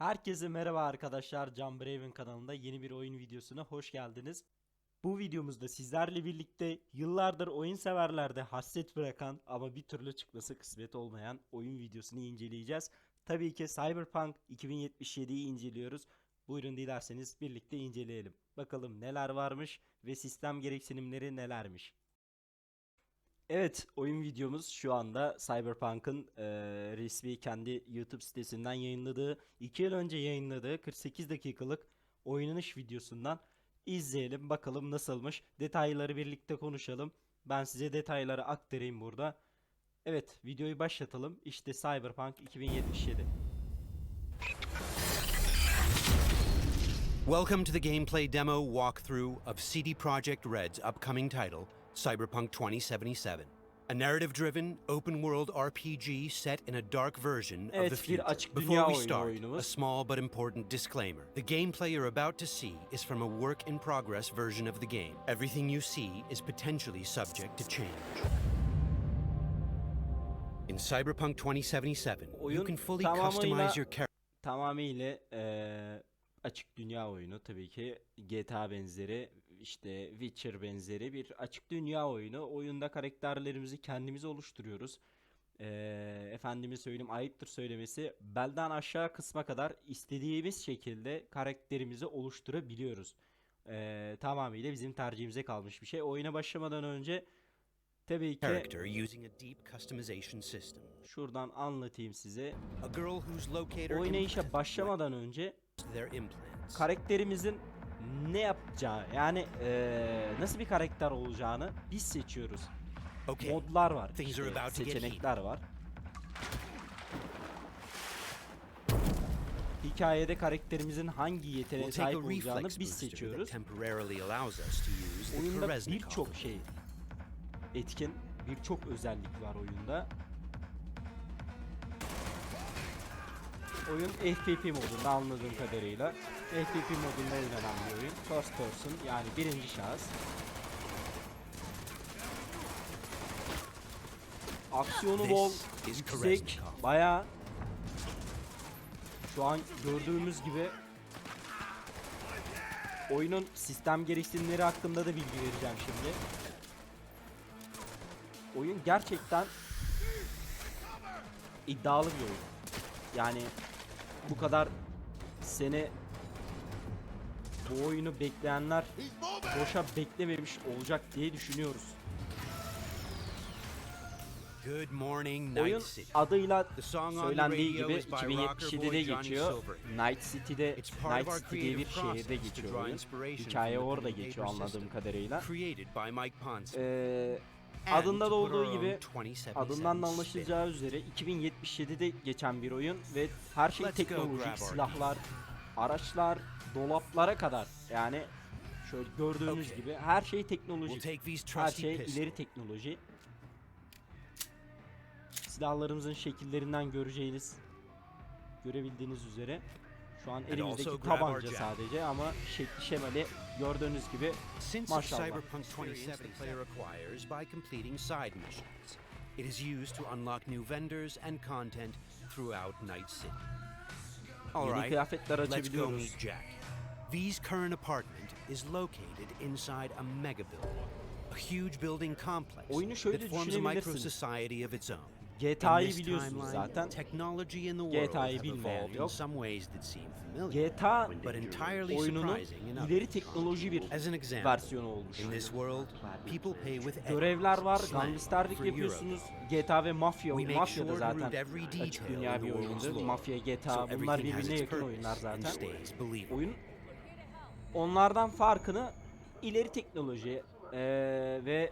Herkese merhaba arkadaşlar. Can Braven kanalında yeni bir oyun videosuna hoş geldiniz. Bu videomuzda sizlerle birlikte yıllardır oyun severlerde hasret bırakan ama bir türlü çıkması kısmet olmayan oyun videosunu inceleyeceğiz. Tabii ki Cyberpunk 2077'yi inceliyoruz. Buyurun dilerseniz birlikte inceleyelim. Bakalım neler varmış ve sistem gereksinimleri nelermiş. Evet, oyun videomuz şu anda Cyberpunk'ın eee, resmi kendi YouTube sitesinden yayınladığı, 2 yıl önce yayınladığı 48 dakikalık oynanış videosundan izleyelim. Bakalım nasılmış. Detayları birlikte konuşalım. Ben size detayları aktarayım burada. Evet, videoyu başlatalım. İşte Cyberpunk 2077. Welcome to the gameplay demo walkthrough of CD Projekt Red's upcoming title, Cyberpunk 2077. A narrative driven, open world RPG set in a dark version of the future. Before we start, a small but important disclaimer. The gameplay you're about to see is from a work in progress version of the game. Everything you see is potentially subject to change. In Cyberpunk 2077, you can fully customize your character. Tamamıyla eee, açık dünya oyunu tabii ki GTA benzeri işte Witcher benzeri bir açık dünya oyunu. Oyunda karakterlerimizi kendimiz oluşturuyoruz. Eee efendime söyleyeyim ayıptır söylemesi belden aşağı kısma kadar istediğimiz şekilde karakterimizi oluşturabiliyoruz. Eee tamamıyla bizim tercihimize kalmış bir şey. Oyuna başlamadan önce tabii ki character using a deep customization system. şuradan anlatayım size. Oynayışa başlamadan önce karakterimizin ne yapacağı yani eee, nasıl bir karakter olacağını biz seçiyoruz. Okay. Modlar var, işte seçenekler var. Hikayede karakterimizin hangi yeteneğe sahip olacağını biz seçiyoruz. Oyunda birçok şey etkin, birçok özellik var oyunda. Oyun FPP modunda anladığım kadarıyla. FPP modunda oynanan bir oyun. First person yani birinci şahıs. Aksiyonu bol, yüksek, bayağı şu an gördüğümüz gibi oyunun sistem gereksinimleri hakkında da bilgi vereceğim şimdi. Oyun gerçekten iddialı bir oyun. Yani bu kadar sene bu oyunu bekleyenler boşa beklememiş olacak diye düşünüyoruz. Oyun adıyla söylendiği gibi is by rocker 2077'de boy Johnny geçiyor. Night City'de Night City diye bir şehirde geçiyor oyun. Hikaye orada geçiyor anladığım kadarıyla. Ee, adında da olduğu gibi 2077 adından da anlaşılacağı üzere 2077'de geçen bir oyun ve her şey teknolojik silahlar, araçlar, dolaplara kadar yani şöyle gördüğünüz Okay. gibi her şey teknolojik. Her şey ileri teknoloji. Silahlarımızın şekillerinden göreceğiniz, görebildiğiniz üzere şu an elimizdeki tabanca sadece ama şekli şemali gördüğünüz gibi Maşallah. Cyberpunk 2077 the player acquires by completing side missions. It is used to unlock new vendors and content throughout Night City. All right, let's go meet Jack. V's current apartment is located inside a mega building, a huge building complex that forms a micro society of its own. GTA'yı biliyorsunuz zaten. GTA'yı bilmeyen yok. GTA oyununun ileri teknoloji bir versiyonu olmuş. Görevler var, gangsterlik yapıyorsunuz. GTA ve Mafya, Mafya da zaten açık dünya bir oyundu. Mafya, GTA bunlar birbirine yakın oyunlar zaten. Oyun onlardan farkını ileri teknoloji eee, ve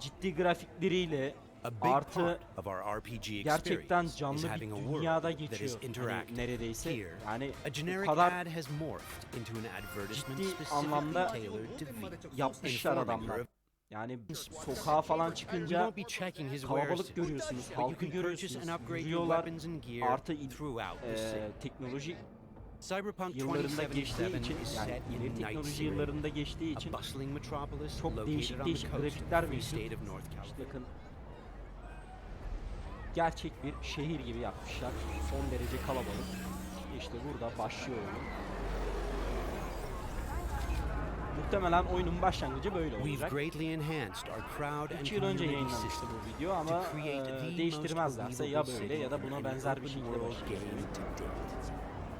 ciddi grafikleriyle artı part of our RPG gerçekten experience canlı is bir having a world dünyada that is geçiyor. Hani interactive. neredeyse. Here, Yani generic kadar ad has morphed into an advertisement ciddi anlamda tailored to V. yapmışlar adamlar. Yani sokağa falan You çıkınca won't be checking his wares kalabalık görüyorsunuz, halkı can purchase görüyorsunuz, and upgrade your yürüyorlar. weapons and gear Artı city. teknoloji Cyberpunk yıllarında geçtiği 2077 için is yani set ileri teknoloji yıllarında geçtiği için a bustling metropolis çok located değişik değişik grafikler mevcut. state of North İşte bakın gerçek bir şehir gibi yapmışlar. Son derece kalabalık. İşte burada başlıyor oyun. Muhtemelen oyunun başlangıcı böyle olacak. 2 yıl önce yayınlanmıştı bu video ama most değiştirmezlerse ya böyle ya da buna benzer bir şekilde başlayacak.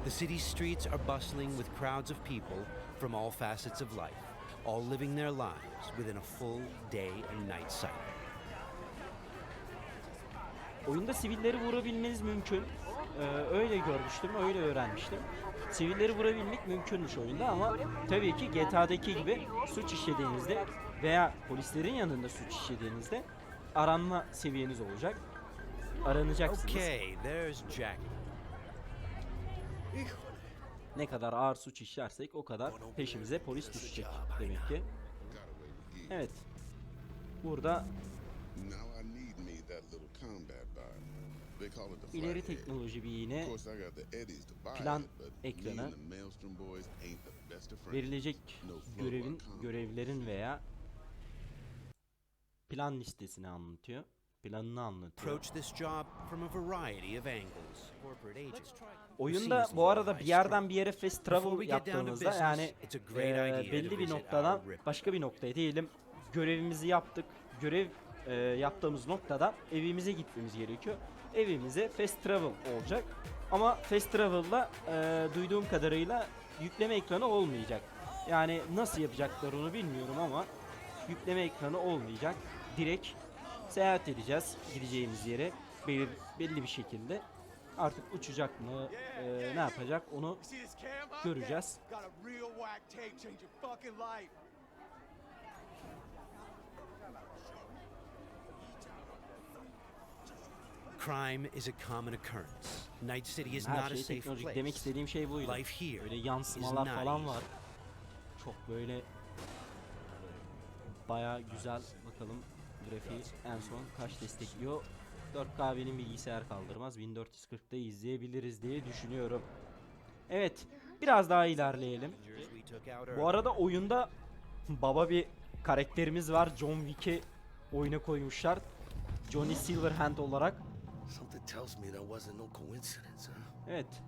The city streets are bustling with crowds of people from all facets of life, all living their lives within a full day and night cycle. Oyunda sivilleri vurabilmeniz mümkün. Ee, öyle görmüştüm, öyle öğrenmiştim. Sivilleri vurabilmek mümkünmüş oyunda ama tabii ki GTA'daki gibi suç işlediğinizde veya polislerin yanında suç işlediğinizde aranma seviyeniz olacak. Aranacaksınız. Okay, there's Jackie. Ne kadar ağır suç işlersek o kadar peşimize polis düşecek demek ki. Evet. Burada ileri teknoloji bir yine plan friends. verilecek görevin, görevlerin veya plan listesini anlatıyor. Planını anlatıyor. Oyunda bu arada bir yerden bir yere fast travel yaptığımızda yani to belli bir noktadan başka bir noktaya diyelim görevimizi yaptık. Görev eee, yaptığımız noktadan evimize gitmemiz gerekiyor. Evimize fast travel olacak. Ama fast travel'da eee, duyduğum kadarıyla yükleme ekranı olmayacak. Yani nasıl yapacaklar onu bilmiyorum ama yükleme ekranı olmayacak. Direkt seyahat edeceğiz gideceğimiz yere belli, belli bir şekilde. Artık uçacak mı, eee, ne yapacak onu göreceğiz. Got a real whack tape change your fucking life. Crime is a common occurrence. Night City is not a safe place. Demek istediğim şey buydu. Life here Böyle yansımalar falan var. Çok böyle baya güzel. Bakalım grafiği en son kaç destekliyor. 4K benim bilgisayar kaldırmaz. 1440'da izleyebiliriz diye düşünüyorum. Evet. Biraz daha ilerleyelim. Bu arada oyunda baba bir karakterimiz var. John Wick'i oyuna koymuşlar. Johnny Silverhand olarak. Something tells me that wasn't no coincidence, huh? Evet.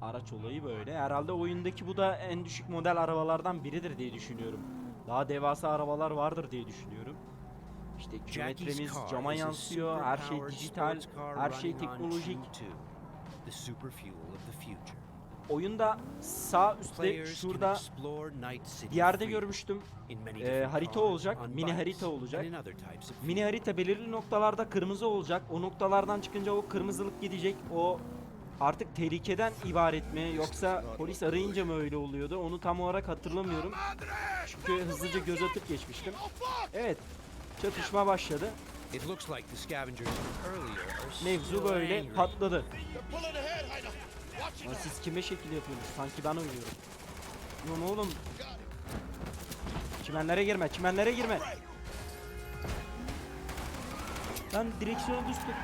Araç olayı böyle. Herhalde oyundaki bu da en düşük model arabalardan biridir diye düşünüyorum. Daha devasa arabalar vardır diye düşünüyorum. İşte Jackie's kilometremiz car cama yansıyor. Her şey dijital, her şey teknolojik. Q2, the super fuel. Oyunda sağ üstte şurada bir yerde görmüştüm. different harita olacak, mini harita olacak. Mini harita belirli noktalarda kırmızı olacak. O noktalardan çıkınca o kırmızılık gidecek. O artık tehlikeden ibaret mi yoksa polis arayınca mı öyle oluyordu? Onu tam olarak hatırlamıyorum. Çünkü hızlıca göz atıp geçmiştim. Evet. Çatışma başladı. Mevzu böyle patladı. Lan siz kime şekil yapıyorsunuz? Sanki ben oynuyorum. Lan oğlum. Çimenlere girme, çimenlere girme. Lan direksiyonu düştü.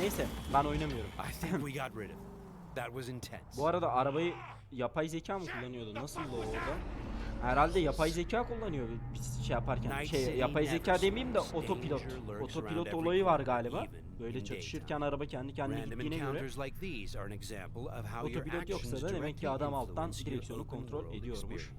Neyse, ben oynamıyorum. I think we got rid of it. That was intense. Bu arada arabayı yapay zeka mı kullanıyordu? Nasıl o orada? Herhalde yapay zeka kullanıyor biz şey yaparken. Şey yapay zeka demeyeyim de otopilot. Otopilot olayı var galiba. Böyle çatışırken araba kendi kendine gittiğine göre. Otopilot yoksa da demek ki adam alttan direksiyonu kontrol ediyormuş.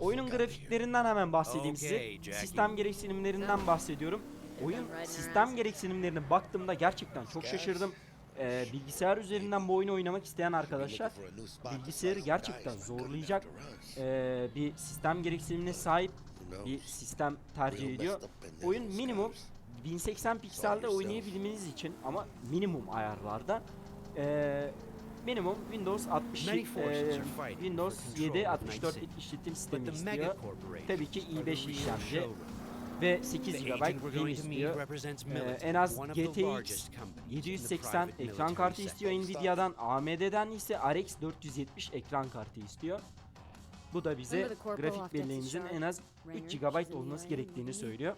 Oyunun grafiklerinden hemen bahsedeyim size. Sistem gereksinimlerinden bahsediyorum. Oyun sistem gereksinimlerine baktığımda gerçekten çok şaşırdım. Ee, bilgisayar üzerinden bu oyunu oynamak isteyen arkadaşlar bilgisayarı gerçekten zorlayacak ee, bir sistem gereksinimine sahip bir sistem tercih ediyor. Oyun minimum 1080 pikselde oynayabilmeniz için ama minimum ayarlarda ee, minimum Windows 60 Many forces ee, are fighting Windows for control 7 of Night 64 City. bit işletim sistemi istiyor. Tabii ki are the i5 real işlemci. Ve 8 The GB RAM istiyor. Ee, en az GTX largest companies in the 780 private ekran kartı istiyor Nvidia'dan, AMD'den ise RX 470 ekran kartı istiyor. Bu da bize grafik belleğimizin en az Raynor, 3 she's GB olması gerektiğini söylüyor.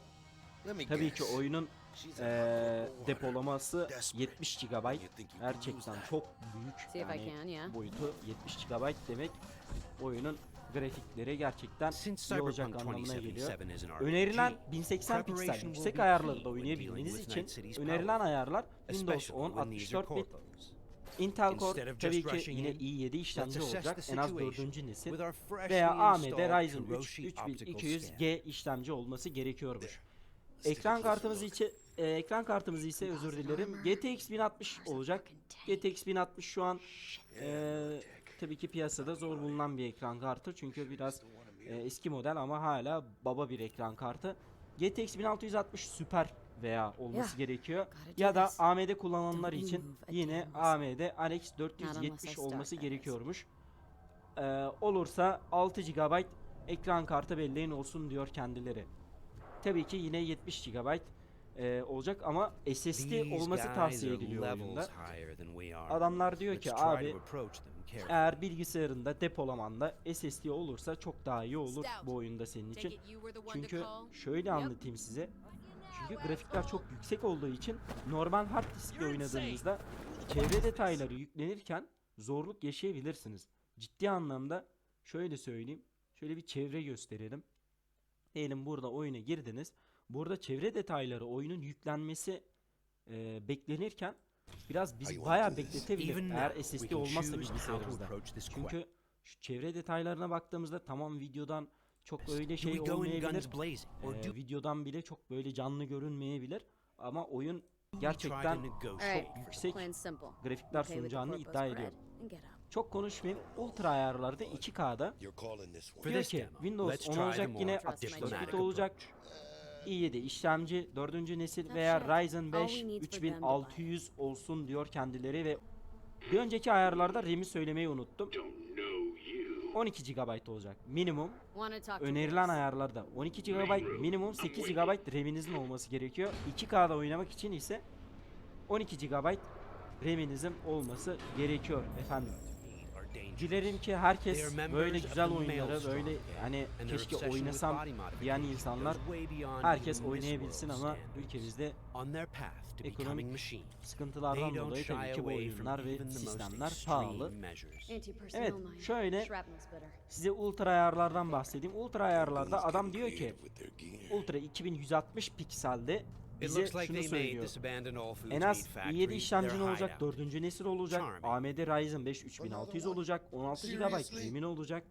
Tabii ki oyunun hot depolaması Desperate. 70 GB. Gerçekten çok büyük yani boyutu 70 GB demek oyunun grafikleri gerçekten iyi olacak anlamına geliyor. 2077 is an Önerilen RPG, 1080 piksel yüksek ayarlarda oynayabilmeniz için önerilen ayarlar Windows especially 10 when these are 64 bit. Intel Core tabii ki yine in, i7 işlemci olacak. En az situation 4. nesil veya AMD Ryzen 3 Kiroshi optical scan. 3200G işlemci olması gerekiyormuş. Ekran kartımız için e, ekran kartımız ise özür dilerim GTX 1060 olacak. GTX 1060 şu an e, tabii ki piyasada zor bulunan bir ekran kartı çünkü biraz e, eski model ama hala baba bir ekran kartı. GTX 1660 Super veya olması gerekiyor. Ya da. AMD kullananlar için yine AMD I 470 start, olması gerekiyormuş. Ee, olursa 6 GB ekran kartı belleğin olsun diyor kendileri. Tabii ki yine 70 GB e, olacak ama SSD olması tavsiye ediliyor oyunda. Adamlar diyor ki abi eğer bilgisayarında depolamanda SSD olursa çok daha iyi olur bu oyunda senin için. Çünkü şöyle anlatayım size. Çünkü grafikler çok yüksek olduğu için normal hard diskle oynadığınızda çevre detayları yüklenirken zorluk yaşayabilirsiniz. Ciddi anlamda şöyle söyleyeyim. Şöyle bir çevre gösterelim. Diyelim burada oyuna girdiniz. Burada çevre detayları oyunun yüklenmesi e, beklenirken biraz bizi bayağı bekletebilir eğer SSD olmazsa bilgisayarımızda. Çünkü şu çevre detaylarına baktığımızda tamam videodan çok öyle şey olmayabilir. Ee, videodan bile çok böyle canlı görünmeyebilir ama oyun gerçekten çok yüksek grafikler sunacağını iddia ediyor. Çok konuşmayayım. Ultra ayarlarda 2K'da You're calling this one. For diyor ki Windows let's 10 try olacak yine Trust my 64 diplomatic bit olacak. İ7 işlemci 4. nesil veya Ryzen all 5 we need for them to buy. 3600 olsun diyor kendileri ve bir önceki ayarlarda RAM'i söylemeyi unuttum. 12 GB olacak minimum. Önerilen ayarlarda 12 GB minimum 8 GB RAM'inizin olması gerekiyor. 2K'da oynamak için ise 12 GB RAM'inizin olması gerekiyor efendim. Dilerim ki herkes böyle güzel oyunları böyle hani keşke oynasam diyen insanlar herkes oynayabilsin ama ülkemizde ekonomik sıkıntılardan dolayı tabii ki bu oyunlar ve sistemler pahalı. Evet, şöyle size ultra ayarlardan bahsedeyim. Ultra ayarlarda adam diyor ki. Ultra 2160 pikselde bize looks like şunu they made söylüyor. En az factory i7 işlemcin olacak, hideout. 4. nesil olacak. AMD Ryzen 5 3600 olacak, 16 GB RAM'in olacak,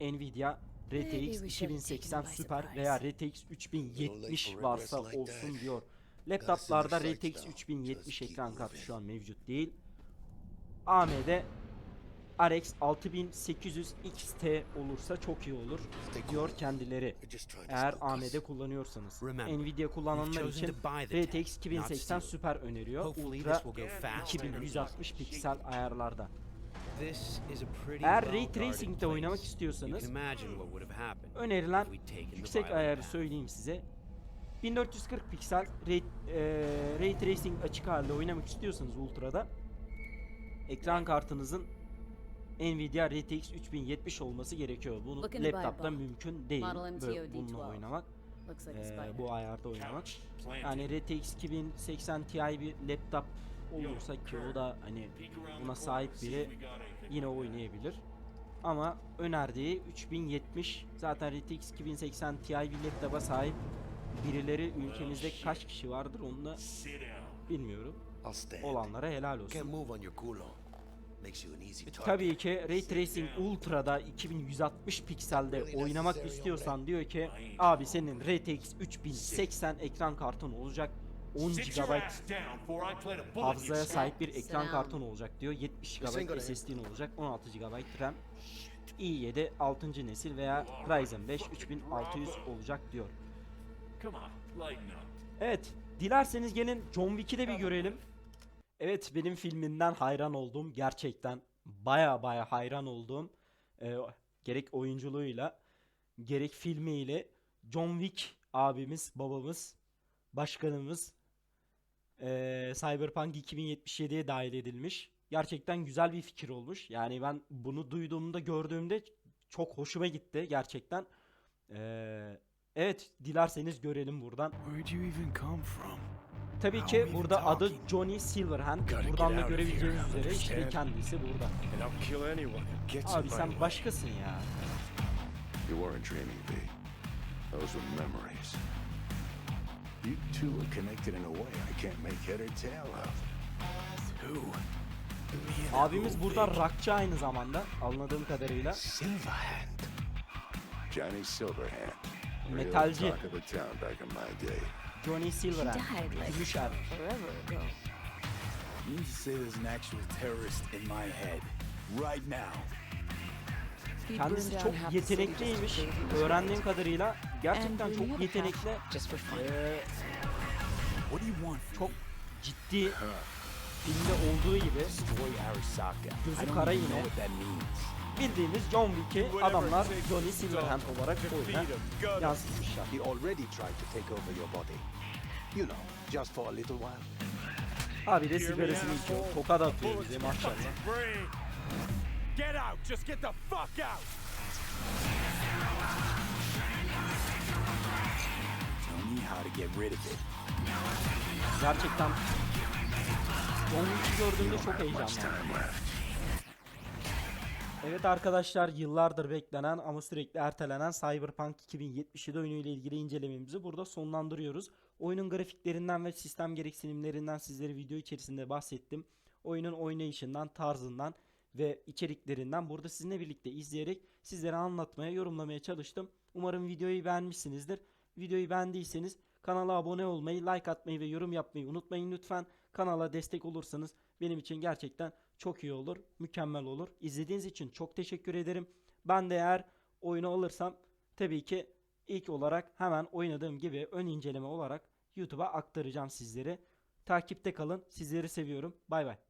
Nvidia RTX we should have 2080 taken them by Super veya RTX 3070 for varsa olsun diyor. Laptoplarda RTX sights down. 3070 Just keep ekran kartı şu an mevcut değil. AMD RX 6800 XT olursa çok iyi olur diyor kendileri. Eğer. AMD kullanıyorsanız. Nvidia kullananlar için RTX 2080 not steal. Super öneriyor. Ultra this will go fast. 2160 piksel ayarlarda. Eğer Ray Tracing'de oynamak istiyorsanız, Önerilen yüksek ayarı söyleyeyim size. 1440 piksel Ray, e, Ray Tracing açık halde oynamak istiyorsanız Ultra'da ekran kartınızın Nvidia RTX 3070 olması gerekiyor. Bunu laptopta mümkün değil. Böyle bununla D12. oynamak. Ee, bu ayarda oynamak. Yani RTX 2080 Ti bir laptop olursa ki o da hani buna sahip biri yine oynayabilir. Ama önerdiği 3070 zaten RTX 2080 Ti bir laptopa sahip birileri ülkemizde kaç kişi vardır onu da bilmiyorum. Olanlara helal olsun. Tabii ki Ray Tracing Ultra'da 2160 pikselde oynamak istiyorsan diyor ki abi senin RTX 3080 ekran kartın olacak. 10 GB hafızaya sahip bir ekran kartın olacak diyor. 70 Listen, GB go SSD'nin olacak. 16 GB RAM. İ7 6. nesil veya Ryzen 5 3600 olacak diyor. Evet, dilerseniz gelin John Wick'i de bir görelim. Evet, benim filminden hayran olduğum, gerçekten baya baya hayran olduğum e, gerek oyunculuğuyla, gerek filmiyle John Wick abimiz, babamız, başkanımız e, Cyberpunk 2077'ye dahil edilmiş. Gerçekten güzel bir fikir olmuş. Yani ben bunu duyduğumda, gördüğümde çok hoşuma gitti gerçekten. E, evet, dilerseniz görelim buradan. Where'd you even come from? Tabii ki burada adı? Johnny Silverhand. Buradan da görebileceğiniz üzere işte kendisi burada. Abi sen başkasın ya. You weren't dreaming, V. Those were memories. You two are connected in a way I can't make head or tail of. Who? Abimiz burada rockçı aynı zamanda anladığım kadarıyla. Silverhand. Johnny Silverhand. Real Metalci. Johnny like Gümüş forever ago. You need to say there's an actual terrorist in my head. Right now. Kendisi çok yetenekliymiş. Öğrendiğim kadarıyla gerçekten And çok yetenekli. half Just for fun. Ee, What do you want from çok ciddi filmde olduğu gibi. Gözü I don't kara yine. Bildiğimiz John Wick'i adamlar Johnny to Silverhand olarak oyuna yansıtmışlar. He already tried to take over your body. You know, just for a little while. Abi de sigarasını içiyor. Tokat atıyor bize maşallah. Get out! Just get the fuck out! Tell me how to get rid of it. Gerçekten John Wick'i gördüğümde çok heyecanlandım. Evet arkadaşlar yıllardır beklenen ama sürekli ertelenen Cyberpunk 2077 oyunu ile ilgili incelememizi burada sonlandırıyoruz. Oyunun grafiklerinden ve sistem gereksinimlerinden sizlere video içerisinde bahsettim. Oyunun oynayışından, tarzından ve içeriklerinden burada sizinle birlikte izleyerek sizlere anlatmaya, yorumlamaya çalıştım. Umarım videoyu beğenmişsinizdir. Videoyu beğendiyseniz kanala abone olmayı, like atmayı ve yorum yapmayı unutmayın lütfen. Kanala destek olursanız benim için gerçekten çok iyi olur, mükemmel olur. İzlediğiniz için çok teşekkür ederim. Ben de eğer oyunu alırsam tabii ki ilk olarak hemen oynadığım gibi ön inceleme olarak YouTube'a aktaracağım sizlere. Takipte kalın. Sizleri seviyorum. Bay bay.